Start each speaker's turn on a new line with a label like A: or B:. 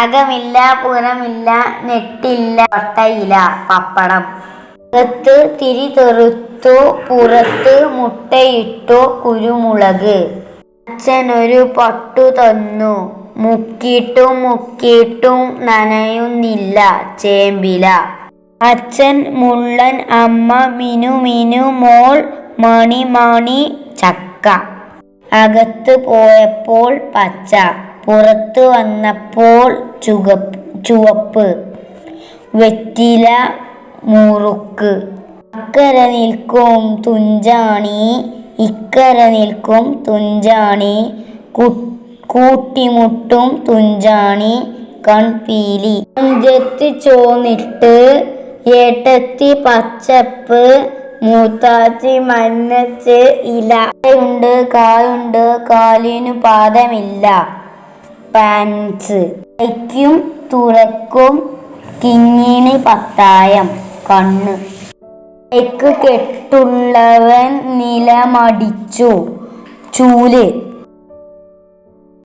A: അകമില്ല പുറമില്ല നെട്ടില്ല പട്ടയില പപ്പടം. അകത്ത് തിരി തെറുത്തു പുറത്ത് മുട്ടയിട്ടു കുരുമുളക്. അച്ഛനൊരു പട്ടു തന്നു. മുക്കിയിട്ടും മുക്കിയിട്ടും നനയുന്നില്ല ചേമ്പില. അച്ഛൻ മുള്ളൻ അമ്മ മിനു മിനു മോൾ മണി മണി ചക്ക. അകത്ത് പോയപ്പോൾ പച്ച. പുറത്തു വന്നപ്പോൾ ചുവപ്പ് ചുവപ്പ്. വെറ്റില മുറുക്ക്. അക്കര നിൽക്കും തുഞ്ചാണി ഇക്കര നിൽക്കും തുഞ്ചാണി കൂട്ടിമുട്ടും തുഞ്ചാണി കൺപീലി. അഞ്ചെത്തി ചോന്നിട്ട് ഏട്ടത്തി പച്ചപ്പ് മൂത്താച്ചി മഞ്ഞച്ച് ഇല. ഉണ്ട് കായുണ്ട് കാലിനു പാദമില്ല. പാൻസ് കൈക്കും തുറക്കും കിങ്ങിണി പത്തായം കണ്ണ്. കെട്ടുള്ളവൻ നിലമടിച്ചു. ചൂൽ.